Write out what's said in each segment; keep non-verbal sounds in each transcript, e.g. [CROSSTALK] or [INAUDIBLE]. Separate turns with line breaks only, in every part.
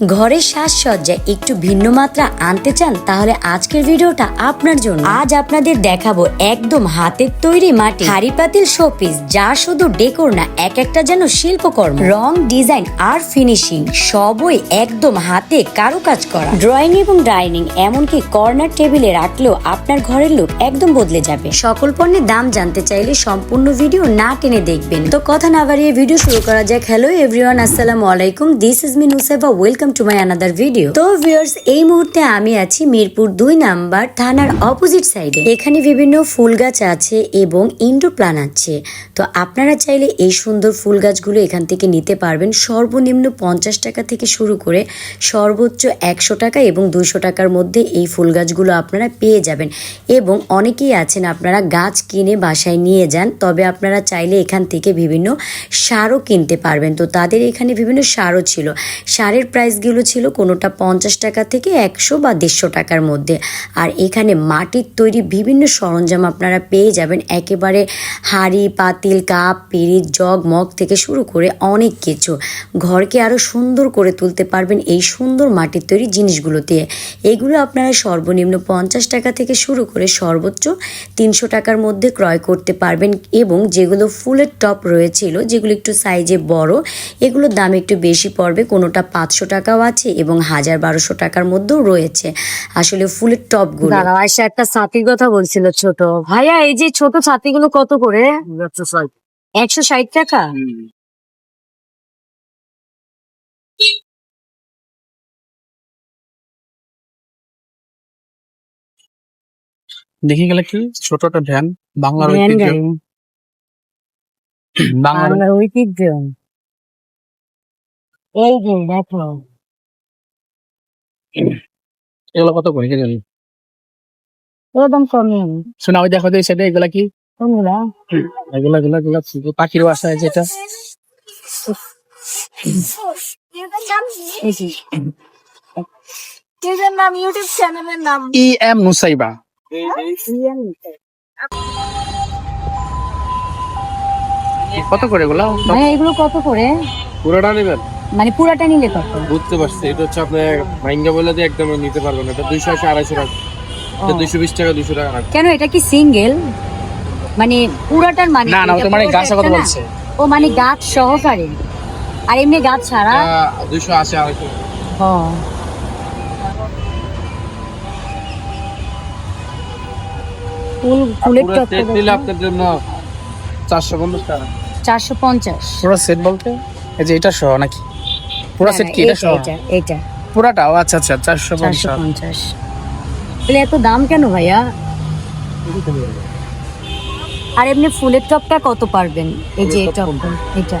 ঘরের সাজসজ্জায় একটু ভিন্ন মাত্রা আনতে চান, তাহলে আজকের ভিডিওটা আপনার জন্য। আজ আপনাদের দেখাবো একদম হাতের তৈরি মাটি। হাড়ি পাতিল শোপিস, যা শুধু ডেকোর না এক একটা যেন শিল্পকর্ম। রং, ডিজাইন আর ফিনিশিং সবই একদম হাতে কারুকাজ করা। ড্রয়িং এবং ডাইনিং, এমনকি কর্নার টেবিলে রাখলেও আপনার ঘরের লুক একদম বদলে যাবে। সকল পণ্যের দাম জানতে চাইলে সম্পূর্ণ ভিডিও না টেনে দেখবেন। তো কথা না বাড়িয়ে ভিডিও শুরু করা যাক। হ্যালো এভরিওয়ান আসসালামু আলাইকুম। This is me Nuseba welcome to my another video তো ভিউয়ার্স এই মুহূর্তে আমি আছি মিরপুর দুই নাম্বার থানার অপোজিট সাইডে এখানে বিভিন্ন ফুল গাছ আছে এবং ইনডোর প্লান আছে। তো আপনারা চাইলে এই সুন্দর ফুল গাছগুলো এখান থেকে নিতে পারবেন। সর্বনিম্ন পঞ্চাশ টাকা থেকে শুরু করে সর্বোচ্চ একশো টাকা এবং দুইশো টাকার মধ্যে এই ফুল গাছগুলো আপনারা পেয়ে যাবেন। এবং অনেকেই আছেন, আপনারা গাছ কিনে বাসায় নিয়ে যান, তবে আপনারা চাইলে এখান থেকে বিভিন্ন সারও কিনতে পারবেন। তো তাদের এখানে বিভিন্ন সারও ছিল। সারের প্রাইসগুলো ছিল কোনোটা পঞ্চাশ টাকা থেকে একশো বা দেড়শো টাকার মধ্যে। আর এখানে মাটির তৈরি বিভিন্ন সরঞ্জাম আপনারা পেয়ে যাবেন। একেবারে হাঁড়ি, পাতিল, কাপ পিরিচ জগ, মগ থেকে শুরু করে অনেক কিছু। ঘরকে আরও সুন্দর করে তুলতে পারবেন এই সুন্দর মাটির তৈরি জিনিসগুলো দিয়ে এগুলো আপনারা সর্বনিম্ন পঞ্চাশ টাকা থেকে শুরু করে সর্বোচ্চ তিনশো টাকার মধ্যে ক্রয় করতে পারবেন এবং যেগুলো ফুলের টপ রয়েছিল, যেগুলো একটু সাইজে বড়, এগুলোর দাম একটু বেশি পড়বে, কোনোটা পাঁচশো টাকাও আছে এবং হাজার বারোশো টাকার মধ্যেও রয়েছে। আসলে ফুলের টপগুলো।
দাঁড়া আয়সা একটা ছাতির কথা বলছিল ছোট। ভাইয়া এই যে ছোট ছাতিগুলো কত করে? একশো ষাট টাকা?
দেখে গেলে কি? ছোট একটা ভ্যান বাংলার ঐতিহ্য। বাংলার
ঐতিহ্য। এই যে দেখো।
এগুলো কত করে কে জানি
একদম কমে
শোনা ওই দেখো তো সেটা এগুলা কি?
কোনগুলা
এগুলা এগুলা এগুলা পাখির বাসা আছে এটা
নাম ইউটিউব চ্যানেলের নাম।
ই এম নুসাইবা কত করে এগুলা?
এগুলো কত করে?
পুরোটা নেবেন?
মানে পুরাটা নিলে কত?
বুঝতে পারছি এটা হচ্ছে আপনি মাইঙ্গা বলে দিয়ে একদম নিতে পারবেন এটা দুইশো আশি আড়াইশো টাকা।
ও।
দুইশো বিশ টাকা দুইশো টাকা
কেন এটা কি সিঙ্গেল? মানে পুরাটার মানে
না না ও তো মানে গাছের কথা বলছে।
ও মানে গাছ সহকারে। আর এমনি গাছ ছাড়া?
দুইশো আশি আড়াইশো।
ও। ফুল ফুলের টপ
নিলে আপনার জন্য চারশো পঞ্চাশ টাকা।
চারশো পঞ্চাশ।
পুরো সেট বলতে? এই যে এটা সহ নাকি? পুরো সেট কি? এটা
এটা
পুরাটা? আচ্ছা আচ্ছা চারশো
চারশো
পঞ্চাশ।
পঞ্চাশ তাহলে এত দাম কেন ভাইয়া? আর এমনি ফুলের টপটা কত পারবেন? এই যে টপটা এটা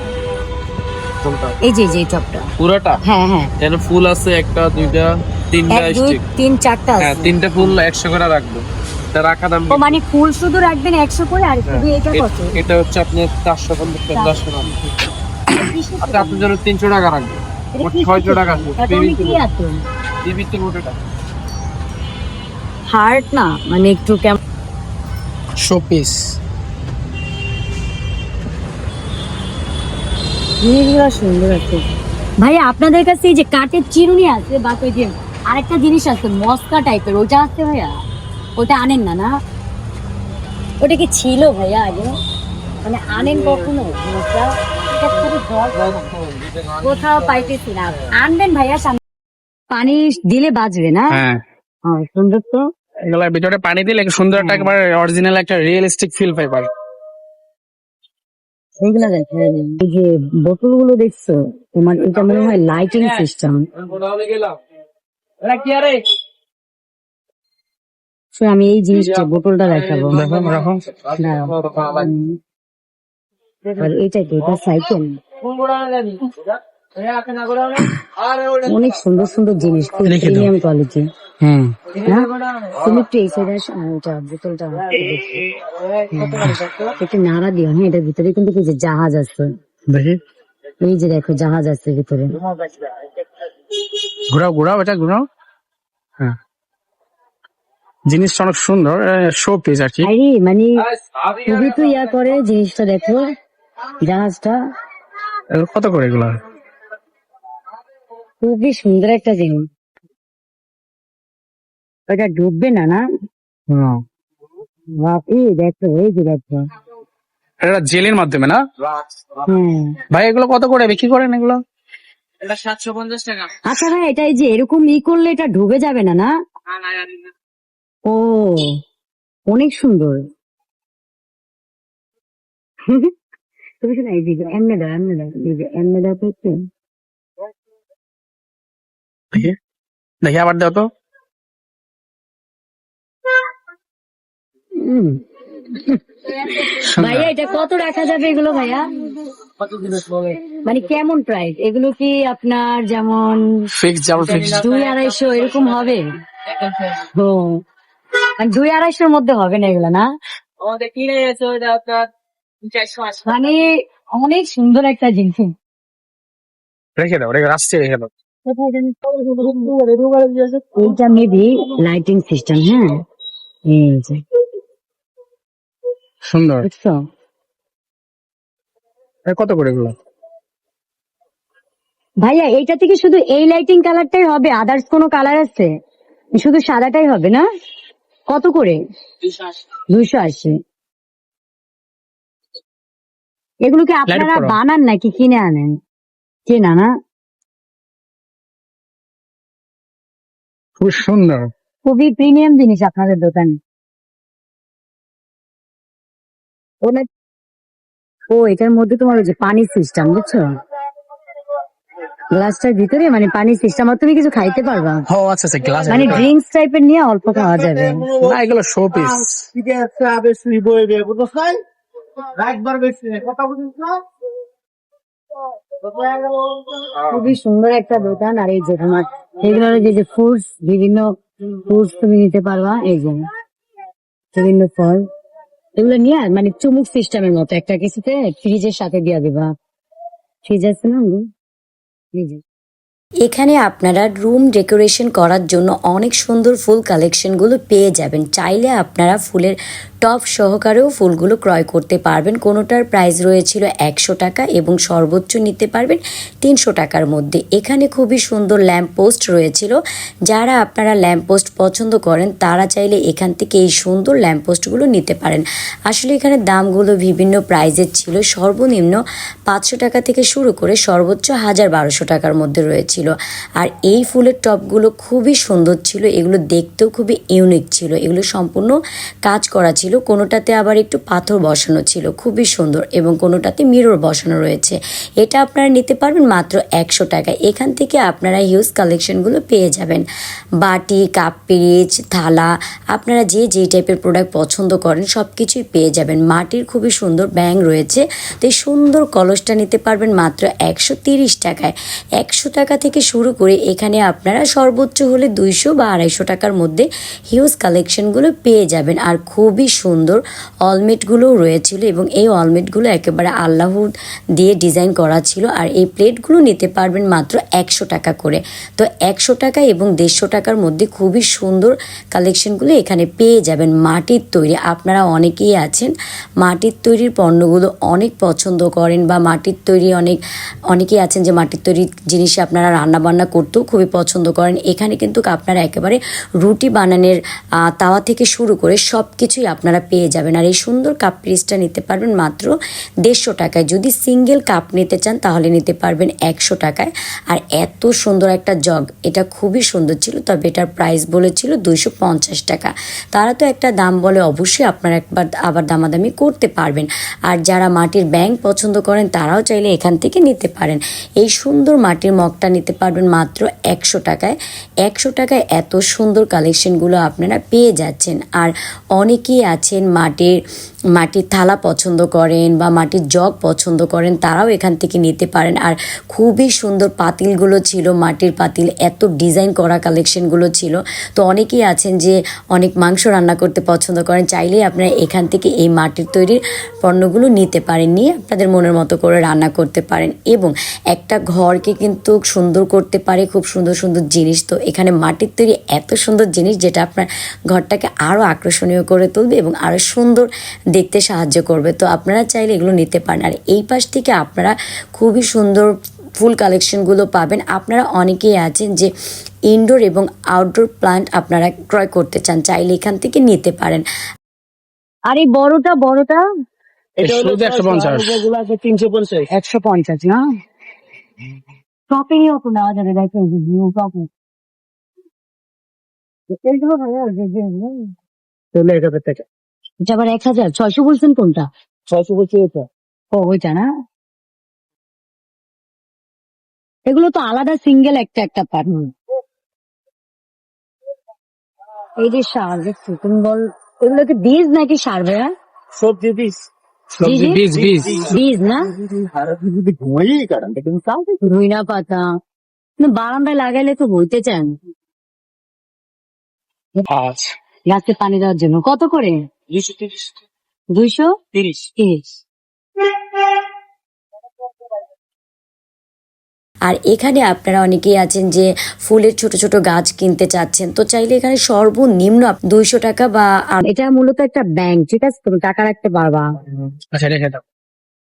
এই যে যে টপটা।
পুরোটা?
হ্যাঁ হ্যাঁ।
এখানে ফুল আছে একটা দুইটা তিনটা
এক দুই
স্টিক
তিন চারটা
হ্যাঁ তিনটা ফুল একশো করে রাখব। এটা রাখা দাম
ও মানে ফুল শুধু রাখবেন একশো করে আর শুধু এটা কত?
এটা হচ্ছে আপনার চারশো পঞ্চাশ টাকা দশশো টাকা আচ্ছা আপনার জন্য তিনশো টাকা রাখব। মোট ছয়শো টাকা
হার্ট না? মানে একটু কেমন?
শোপিস।
জিনিসগুলো সুন্দর আছে। ভাইয়া আপনাদের কাছে এই যে কাঠের চিরুনি আছে বা ওই যে আরেকটা জিনিস আছে মস্কা টাইপের ওটা আছে ভাইয়া? ওটা আনেন না না? ওটা কি ছিল ভাইয়া আগে? মানে আনেন কখনো দরকার। কোথাও পাইতেছি না আনবেন ভাইয়া সামনে। পানি দিলে বাজবে না?
হ্যাঁ।
সুন্দর তো।
এগুলা ভিতরে পানি দিলে সুন্দর একটা একেবারে অরিজিনাল একটা রিয়েলিস্টিক ফিল পাই পাবে
এইগুলা দেখো এই যে বোতলগুলো দেখছ? তোমার এটা মনে হয় লাইটিং সিস্টেম সো আমি এই জিনিসটা বোতলটা দেখাবো
দেখো রাখো
দাঁড়াও। হুম। আর এটা সাইকেল। অনেক সুন্দর সুন্দর জিনিস। প্রিমিয়াম কোয়ালিটি না? তুমি একটু এই সাইডে বোতলটা একটু নাড়া দিও হ্যাঁ এটার ভিতরে কিন্তু কি যে জাহাজ আছে। এই যে দেখো জাহাজ আছে ভিতরে।
ঘোরাও ঘোরাও এটা ঘোরাও। হ্যাঁ। জিনিসটা অনেক সুন্দর শো পিস আর কি।
মানে খুবই তো ইয়া করে জিনিসটা দেখো। জাহাজটা
কত করে এগুলো?
খুবই সুন্দর একটা জিনিস ওটা ডুববে না না। বাপরে দেখো এই যে দেখো।
এটা জেলের মাধ্যমে না?
হ্যাঁ।
ভাই এগুলো কত করে? বিক্রি করেন এগুলো?
এটা সাতশো পঞ্চাশ টাকা।
আচ্ছা ভাই এটা এই যে এরকম ই করলে এটা ডুবে যাবে না না। ও অনেক সুন্দর। [LAUGHS] তুমি শোনো এই যে এমনি দাও এমনি দাও এই যে এমনি দাও তো একটু।
দেখি দেখি আবার দাও তো।
ভাইয়া এটা কত রাখা যাবে এগুলো ভাইয়া? মানে কেমন প্রাইস এগুলো কি আপনার যেমন
ফিক্স যাব ফিক্স
দুই আড়াইশো এরকম হবে? ও মানে দুই আড়াইশোর মধ্যে হবে না এগুলো না?
আমাদের কিনে গেছে ওইটা আপনার
মানে অনেক সুন্দর একটা জিনিস।
রেখে দাও রেখে আসছে রেখে দাও।
এইটা মেবি লাইটিং সিস্টেম হ্যাঁ। এই যে।
সুন্দর।
বুঝছ
কত করে এগুলো?
ভাইয়া এইটা থেকে শুধু এই লাইটিং কালারটাই হবে আদার্স কোনো কালার আছে? শুধু সাদাটাই হবে না? কত করে? দুইশো আশি। এগুলো কি আপনারা বানান নাকি কিনে আনেন? কেনা না
খুব সুন্দর।
খুবই প্রিমিয়াম জিনিস আপনাদের দোকানে। ও না এটার মধ্যে তোমার ওই যে পানি সিস্টেম বুঝছ? গ্লাসটার ভিতরে মানে পানি সিস্টেম আর তুমি কিছু খাইতে পারবা।
ও আচ্ছা আচ্ছা গ্লাস
মানে ড্রিঙ্কস টাইপের নিয়ে অল্প খাওয়া যাবে।
না এগুলো শো পিস
একবার বেশি কথা বলিস না
খুবই সুন্দর একটা দোকান আর এই যে তোমার এগুলো যে যে ফ্রুটস বিভিন্ন ফ্রুটস তুমি নিতে পারবা এই যে বিভিন্ন ফল। এগুলো নিয়ে আর মানে চুমুক সিস্টেমের মতো একটা কিছুতে ফ্রিজের সাথে দিয়ে দিবা। ফ্রিজ আছে না ফ্রিজে
এখানে আপনারা রুম ডেকোরেশন করার জন্য অনেক সুন্দর ফুল কালেকশনগুলো পেয়ে যাবেন। চাইলে আপনারা ফুলের টপ সহকারেও ফুলগুলো ক্রয় করতে পারবেন। কোনোটার প্রাইস রয়েছিল একশো টাকা এবং সর্বোচ্চ নিতে পারবেন তিনশো টাকার মধ্যে। এখানে খুবই সুন্দর ল্যাম্প পোস্ট রয়েছিল। যারা আপনারা ল্যাম্প পোস্ট পছন্দ করেন, তারা চাইলে এখান থেকে এই সুন্দর ল্যাম্প পোস্টগুলো নিতে পারেন। আসলে এখানে দামগুলো বিভিন্ন প্রাইজের ছিল। সর্বনিম্ন পাঁচশো টাকা থেকে শুরু করে সর্বোচ্চ হাজার বারোশো টাকার মধ্যে রয়েছিল আর এই ফুলের টপগুলো খুবই সুন্দর ছিল। এগুলো দেখতেও খুবই ইউনিক ছিল। এগুলো সম্পূর্ণ কাজ করা ছিল। কোনোটাতে আবার একটু পাথর বসানো ছিল। খুবই সুন্দর। এবং কোনোটাতে মিরর বসানো রয়েছে। এটা আপনারা নিতে পারবেন মাত্র একশো টাকায় এখান থেকে আপনারা হিউজ কালেকশনগুলো পেয়ে যাবেন। বাটি, কাপ পিরিচ থালা, আপনারা যে যে টাইপের প্রোডাক্ট পছন্দ করেন সব কিছুই পেয়ে যাবেন। মাটির খুবই সুন্দর ব্যাং রয়েছে। তো এই সুন্দর কলসটা নিতে পারবেন মাত্র একশো টাকায়। একশো টাকা থেকে শুরু করে এখানে আপনারা সর্বোচ্চ হলে দুইশো বা আড়াইশো টাকার মধ্যে হিউজ কালেকশনগুলো পেয়ে যাবেন। আর খুবই সুন্দর অলমেটগুলোও রয়েছিল এবং এই অলমেটগুলো একেবারে আল্লাহর দিয়ে ডিজাইন করা ছিল। আর এই প্লেটগুলো নিতে পারবেন মাত্র একশো টাকা করে। তো একশো টাকা এবং দেড়শো টাকার মধ্যে খুবই সুন্দর কালেকশনগুলো এখানে পেয়ে যাবেন মাটির তৈরি। আপনারা অনেকেই আছেন, মাটির তৈরির পণ্যগুলো অনেক পছন্দ করেন বা মাটির তৈরি অনেক, অনেকেই আছেন যে মাটির তৈরি জিনিসে আপনারা রান্না বান্না করতেও খুবই পছন্দ করেন। এখানে কিন্তু আপনারা একেবারে রুটি বানানোর তাওয়া থেকে শুরু করে সব কিছুই আপনারা পেয়ে যাবেন। আর এই সুন্দর কাপ পিসটা নিতে পারবেন মাত্র দেড়শো টাকায়। যদি সিঙ্গেল কাপ নিতে চান তাহলে নিতে পারবেন একশো টাকায়। আর এত সুন্দর একটা জগ, এটা খুবই সুন্দর ছিল, তবে এটার প্রাইস বলেছিল দুইশো পঞ্চাশ টাকা। তারা তো একটা দাম বলে অবশ্যই আপনারা একবার আবার দামাদামি করতে পারবেন। আর যারা মাটির ব্যাংক পছন্দ করেন তারাও চাইলে এখান থেকে নিতে পারেন। এই সুন্দর মাটির মগটা নিতে পারবেন মাত্র একশো টাকায়। একশো টাকায় এত সুন্দর কালেকশনগুলো আপনারা পেয়ে যাচ্ছেন। আর অনেকেই আছেন মাটির মাটির থালা পছন্দ করেন বা মাটির জগ পছন্দ করেন, তারাও এখান থেকে নিতে পারেন। আর খুবই সুন্দর পাতিলগুলো ছিল, মাটির পাতিল, এত ডিজাইন করা কালেকশনগুলো ছিল। তো অনেকেই আছেন যে অনেক মাংস রান্না করতে পছন্দ করেন, চাইলেই আপনারা এখান থেকে এই মাটির তৈরির পণ্যগুলো নিতে পারেন, নিয়ে আপনাদের মনের মতো করে রান্না করতে পারেন। এবং একটা ঘরকে কিন্তু সুন্দর করতে পারে, খুব সুন্দর সুন্দর জিনিস। তো এখানে মাটির তৈরি এত সুন্দর জিনিস, যেটা আপনার ঘরটাকে আরও আকর্ষণীয় করে তুলবে এবং আরও সুন্দর দেখতে সাহায্য করবে। তো আপনারা চাইলে এগুলো নিতে পারেন। আর এই পাশ থেকে আপনারা খুবই সুন্দর ফুল কালেকশনগুলো পাবেন। আপনারা অনেকেই আছেন যে ইনডোর এবং আউটডোর প্লান্ট আপনারা ক্রয় করতে চান চাইলে এখান থেকে নিতে পারেন।
আর এই বড়টা বড়টা?
একশো পঞ্চাশ।
তিনশো পঞ্চাশ।
একশো পঞ্চাশ না? শপিংও তো নেওয়া যাবে শপিং এটা আবার এক হাজার। ছয়শো বলছেন কোনটা?
ছয়শো বলছি এটা।
ও ওইটা না? এগুলো তো আলাদা সিঙ্গেল একটা একটা পার্ট এই যে সার দেখছ তুমি বল এগুলো কি বীজ নাকি সার ভাইয়া?
সবজি
বীজ। বীজ
বীজ। না? ধুইনা পাতা। না, বারান্দায় লাগাইলে তো হইতে চান।
আচ্ছা।
গাছে পানি দেওয়ার জন্য। কত করে?
দুইশো তিরিশ।
দুইশো
তিরিশ।
তিরিশ
আর এখানে আপনারা অনেকেই আছেন যে ফুলের ছোট ছোট গাছ কিনতে চাচ্ছেন তো চাইলে এখানে সর্বনিম্ন দুইশো টাকা বা আর-
এটা মূলত একটা ব্যাংক ঠিক আছে? তুমি টাকা রাখতে পারবা।
আচ্ছা রেখে দাও।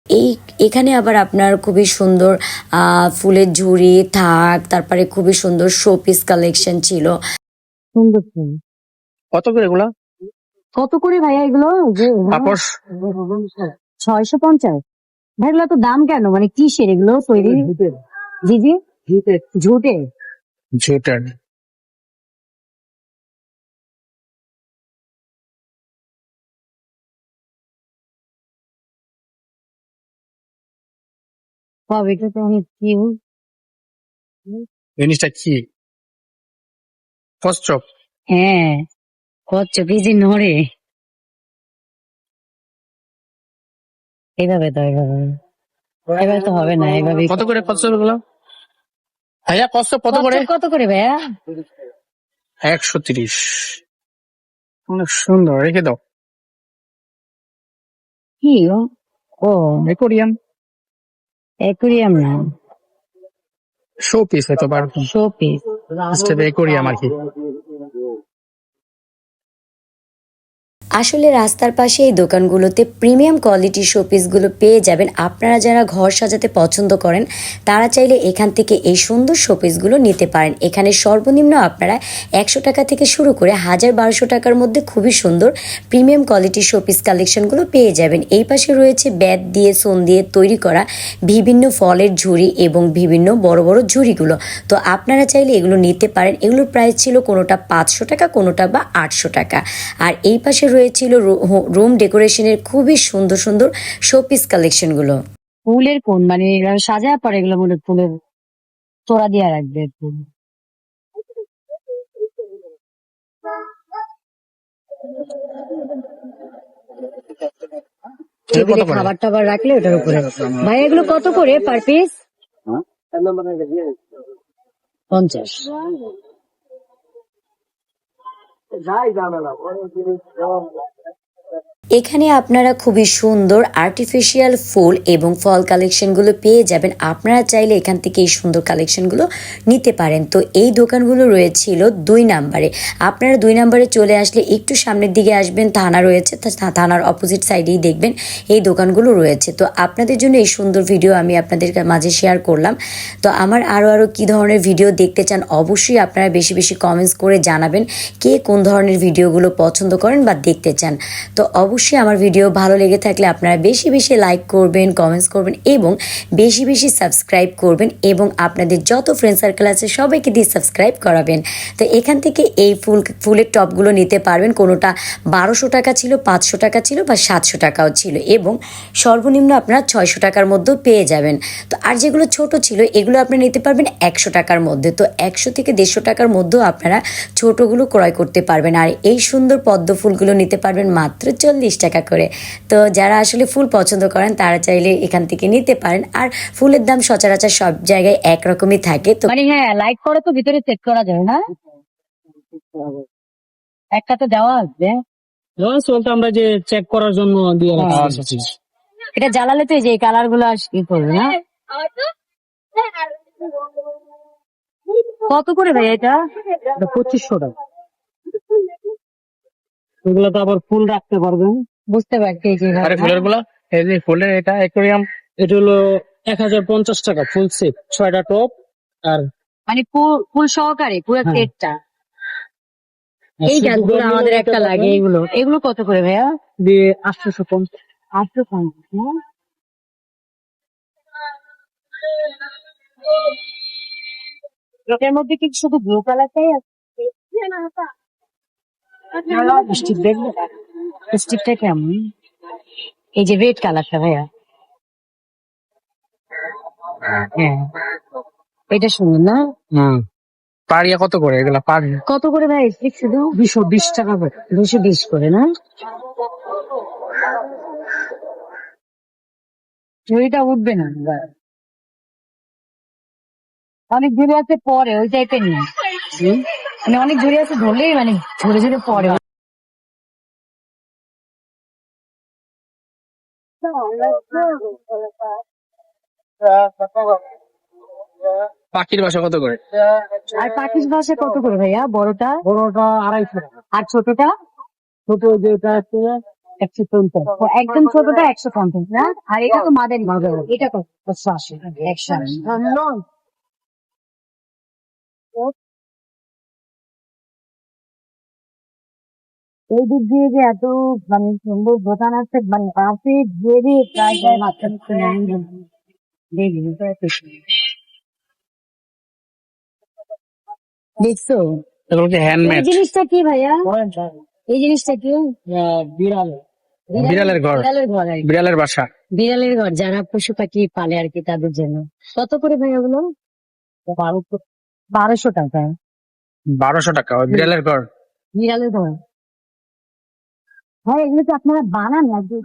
এই এখানে আবার আপনার খুবই সুন্দর আহ, ফুলের ঝুড়ি থাক তারপরে খুবই সুন্দর শোপিস কালেকশন ছিল।
সুন্দর ফুল।
কত করে এগুলা?
কত করে ভাইয়া এগুলো? যে ছয়শো পঞ্চাশ। ভাই এগুলো তো দাম কেন? মানে কিসের এগুলো তৈরি? জি জি। ঝুটে।
ঝুটার
এটা তো আমি কি
জিনিসটা কি?
হ্যাঁ। কচ্ছ কি যে নড়ে। এভাবে তো এভাবে এভাবে তো হবে না এভাবে
কত করে কচ্ছপ ভাইয়া কচ্ছপ কত করে?
কত করে ভাইয়া?
একশো তিরিশ। অনেক সুন্দর রেখে দাও।
কি ও।
কোরিয়ান
অ্যাকুরিয়াম না।
শো পিস হয়তো বার
শো পিস
কোরিয়াম আর কি।
আসলে রাস্তার পাশে এই দোকানগুলোতে প্রিমিয়াম কোয়ালিটির শোপিসগুলো পেয়ে যাবেন। আপনারা যারা ঘর সাজাতে পছন্দ করেন, তারা চাইলে এখান থেকে এই সুন্দর শোপিসগুলো নিতে পারেন। এখানে সর্বনিম্ন আপনারা একশো টাকা থেকে শুরু করে হাজার বারোশো টাকার মধ্যে খুবই সুন্দর প্রিমিয়াম কোয়ালিটির শোপিস কালেকশনগুলো পেয়ে যাবেন। এই পাশে রয়েছে ব্যাট দিয়ে, সোন দিয়ে তৈরি করা বিভিন্ন ফলের ঝুড়ি এবং বিভিন্ন বড় বড় ঝুড়িগুলো। তো আপনারা চাইলে এগুলো নিতে পারেন। এগুলোর প্রাইস ছিল কোনোটা পাঁচশো টাকা, কোনোটা বা আটশো টাকা। আর এই পাশে রয়েছিল রুম ডেকোরেশনের খুবই সুন্দর সুন্দর শোপিস কালেকশনগুলো।
ফুলের কোন? মানে সাজায় পরে এগুলো মনে ফুলের তোড়া দিয়ে রাখবে। টেবিলে খাবার টাবার রাখলে ওটার উপরে। ভাই এগুলো কত করে পার পিস পঞ্চাশ।
যাই জানা না এখানে আপনারা খুবই সুন্দর আর্টিফিশিয়াল ফুল এবং ফল কালেকশনগুলো পেয়ে যাবেন। আপনারা চাইলে এখান থেকে এই সুন্দর কালেকশনগুলো নিতে পারেন। তো এই দোকানগুলো রয়েছিল দুই নাম্বারে। আপনারা দুই নাম্বারে চলে আসলে একটু সামনের দিকে আসবেন, থানা রয়েছে থানার অপোজিট সাইডেই দেখবেন, এই দোকানগুলো রয়েছে। তো আপনাদের জন্য এই সুন্দর ভিডিও আমি আপনাদের মাঝে শেয়ার করলাম। তো আমার আরও আরও কী ধরনের ভিডিও দেখতে চান অবশ্যই আপনারা বেশি বেশি কমেন্টস করে জানাবেন, কে কোন ধরনের ভিডিওগুলো পছন্দ করেন বা দেখতে চান। তো অবশ্যই আমার ভিডিও ভালো লেগে থাকলে আপনারা বেশি বেশি লাইক করবেন কমেন্টস করবেন এবং বেশি বেশি সাবস্ক্রাইব করবেন এবং আপনাদের যত ফ্রেন্ড সার্কেল আছে সবাইকে দিয়ে সাবস্ক্রাইব করাবেন। তো এখান থেকে এই ফুল, ফুলের টপগুলো নিতে পারবেন। কোনোটা বারোশো টাকা ছিল, পাঁচশো টাকা ছিল বা সাতশো টাকাও ছিল এবং সর্বনিম্ন আপনারা ছয়শো টাকার মধ্যেও পেয়ে যাবেন। তো আর যেগুলো ছোট ছিল, এগুলো আপনারা নিতে পারবেন একশো টাকার মধ্যে। তো একশো থেকে দেড়শো টাকার মধ্যেও আপনারা ছোটগুলো ক্রয় করতে পারবেন। আর এই সুন্দর পদ্ম ফুলগুলো নিতে পারবেন মাত্র চল্লিশ টাকা করে। তো যারা আসলে ফুল পছন্দ করেন তারা চাইলে এখান থেকে নিতে পারেন। আর ফুলের দাম সচরাচর সব জায়গায় একরকমই থাকে। তো
মানে হ্যাঁ লাইট করে তো ভিতরে সেট করা যায় না? একটা তো দেওয়া আছে।
চলতে আমরা যে চেক করার জন্য দিয়ে
আচ্ছা, আচ্ছা।
এটা জ্বালালে তো এই যে কালারগুলো আস ই করবে না? কত করে ভাই এটা
পঁচিশশো টাকা। এগুলো তো আবার ফুল রাখতে পারবেন।
বুঝতে পারছি
আরে ফুলেরগুলা? এই যে ফুলের এটা অ্যাকোরিয়াম
এটা হলো
এক হাজার পঞ্চাশ টাকা ফুল সেট ছয়টা টপ আর
মানে ফুল- ফুল সহকারে পুরো
হ্যাঁ।
সেটটা এই গাছগুলো আমাদের একটা লাগে এগুলো। এগুলো কত করে ভাইয়া?
দিয়ে আটশোশো পঞ্চাশ।
আটশো পঞ্চাশ না? এটার মধ্যে কি শুধু ব্লু কালারটাই আছে? স্টিক দেখবে স্টিকটা কেমন? এই যে রেড কালারটা ভাইয়া। হ্যাঁ এটা সুন্দর না?
হুম। পাড়িয়া কত করে? এগুলা পাড়িয়া।
কত করে ভাই? স্টিক শুধু
দুশো বিশ টাকা করে।
দুশো বিশ করে না? ঝুড়িটা উঠবে না। অনেক দূরে আছে পরে ওই টাইপের নেই মানে অনেক ঝুড়ি আছে ধরলেই মানে ঝরে ঝরে পরে।
পাখির বাসা কত করে?
আর পাখির ভাষা কত করে ভাইয়া? বড়টা?
বড়টা আড়াইশো
আর ছোটটা?
ছোট যেটা আছে একশো পঞ্চাশ।
একদম ছোটটা একশো পঞ্চাশ না? আর এটা তো মাদের এটা কত? একশো আশি। একশো আশি। এই দিক দিয়ে যে এত মানে সুন্দর দোকান আছে মানে পাশে যে দিয়ে প্রায় প্রায় বাচ্চা কাচ্চা নেয়। দেখছ?
এগুলো কি
এই জিনিসটা কি ভাইয়া? এই জিনিসটা কি?
বিড়াল। বিড়ালের ঘর।
বিড়ালের ঘর
বিড়ালের বাসা।
বিড়ালের ঘর যারা পশু পাখি পালে আর কি তাদের জন্য। কত করে ভাই ওগুলো? বারোশো। টাকা।
বারোশো টাকা বিড়ালের ঘর।
বিড়ালের ঘর। হ্যাঁ এগুলো তো আপনারা বানান না যে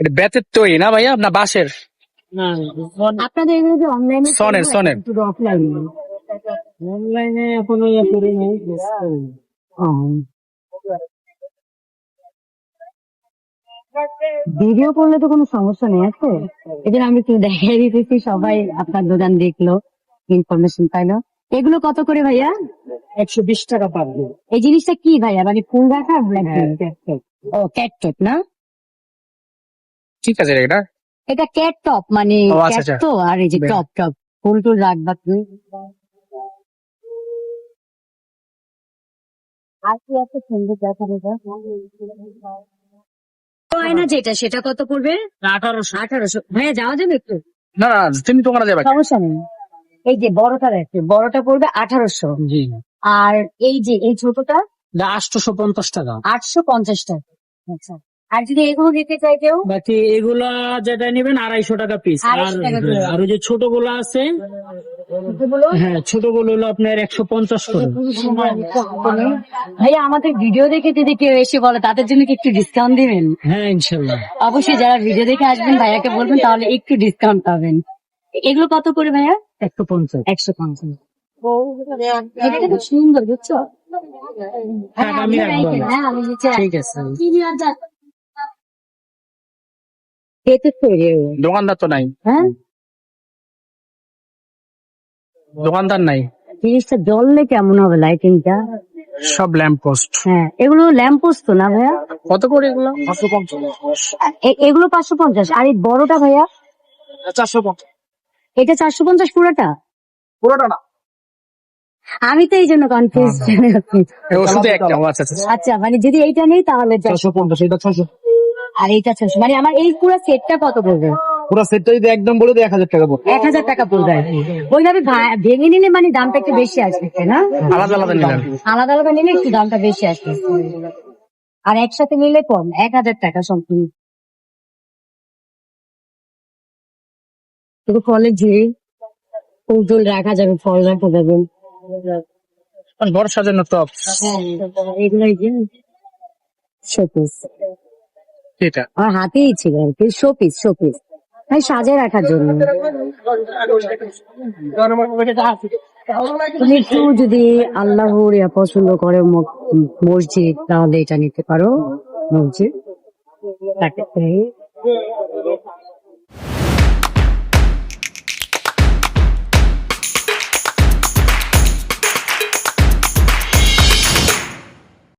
এটা বেতের তৈরি না ভাইয়া? আপনার বাঁশের
আপনাদের এগুলো যে অনলাইনে
সনের, সনের।
অফলাইন
অনলাইনে এখনও ইয়ে করি নাই
ভিডিও করলে তো কোনো সমস্যা নেই আছে? এদের আমি একটু দেখাই দিতেছি সবাই আপনার দোকান দেখল ইনফরমেশন পাইলো। এগুলো কত করে ভাইয়া?
একশো বিশ টাকা পাবো
এই জিনিসটা কি ভাইয়া? মানে ফুল রাখা
হ্যাঁ,
ও ক্যাট টপ না?
ঠিক আছে এটা?
এটা ক্যাট টপ মানে
আচ্ছা,
ক্যাট
আচ্ছা।
তো আর এই যে টপ টপ ফুল টুল রাখবা তুমি আর কি এত সুন্দর দেখা না যেটা সেটা কত পড়বে?
আঠারোশো।
আঠারোশো। ভাইয়া যাওয়া যাবে একটু।
না না তুমি দোকানে যাবে।
সমস্যা নেই। এই যে বড়টা দেখে বড়টা পড়বে আঠারোশো।
জি।
আর এই যে এই ছোটটা?
আটশোশো পঞ্চাশ টাকা।
আটশো পঞ্চাশ টাকা। আচ্ছা। আর যদি এগুলো নিতে চাই কেউ?
বাকি এগুলা যেটা নেবেন আড়াইশো টাকা পিস। আর ওই যে ছোটগুলো আছে হ্যাঁ ছোটগুলো হলো আপনার একশো পঞ্চাশ করে।
ভাইয়া আমাদের ভিডিও দেখে যদি কেউ এসে বলে তাদের জন্য কি একটু ডিসকাউন্ট দিবেন?
হ্যাঁ ইনশাল্লাহ।
অবশ্যই যারা ভিডিও দেখে আসবেন ভাইয়াকে বলবেন তাহলে একটু ডিসকাউন্ট পাবেন। এগুলো কত করে ভাইয়া?
একশো পঞ্চাশ।
একশো পঞ্চাশ। এটা সুন্দর বুঝছ?
হ্যাঁ।
হ্যাঁ।
ঠিক আছে। দোকানদার তো নাই।
হ্যাঁ?
দোকানদার নাই।
জিনিসটা জ্বললে কেমন হবে লাইটিংটা
সব ল্যাম্প পোস্ট
হ্যাঁ এগুলো ল্যাম্প পোস্ট তো না ভাইয়া?
কত করে এগুলো? পাঁচশো পঞ্চাশ।
এ- এগুলো পাঁচশো পঞ্চাশ। আর এই বড়টা ভাইয়া?
চারশো পঞ্চাশ।
এটা চারশো পঞ্চাশ পুরোটা?
পুরোটা না।
আমি তো এই জন্য কনফিউজ
এগুলো শুধু একটা ও আচ্ছা আচ্ছা
আচ্ছা। মানে যদি এইটা নেই তাহলে চারশো
পঞ্চাশ এটা ছশো
আর এইটা ছশো মানে আমার এই পুরো সেটটা কত পড়বে?
পুরো সেটটা যদি একদম বলে এক হাজার টাকা পড়বে।
এক হাজার টাকা পড়বে। ওইভাবে ভেঙে নিলে মানে দামটা একটু বেশি আসবে তাই না?
আলাদা আলাদা নিলেন
আলাদা আলাদা নিলে একটু দামটা বেশি আসবে। আর একসাথে নিলে কম এক হাজার টাকা সম্পূর্ণ। শুধু ফলের ঝুড়ি ফুল রাখা যাবে ফল রাখা যাবে
ঘর সাজানো টপ?
এগুলো যে শোপিস
এটা।
আমার হাতেই ছিল আর কি শোপিস শোপিস তাই সাজায় রাখার জন্য। তুমি একটু যদি আল্লাহর ইয়া পছন্দ করে মসজিদ তাহলে এটা নিতে পারো। মসজিদ। তাকে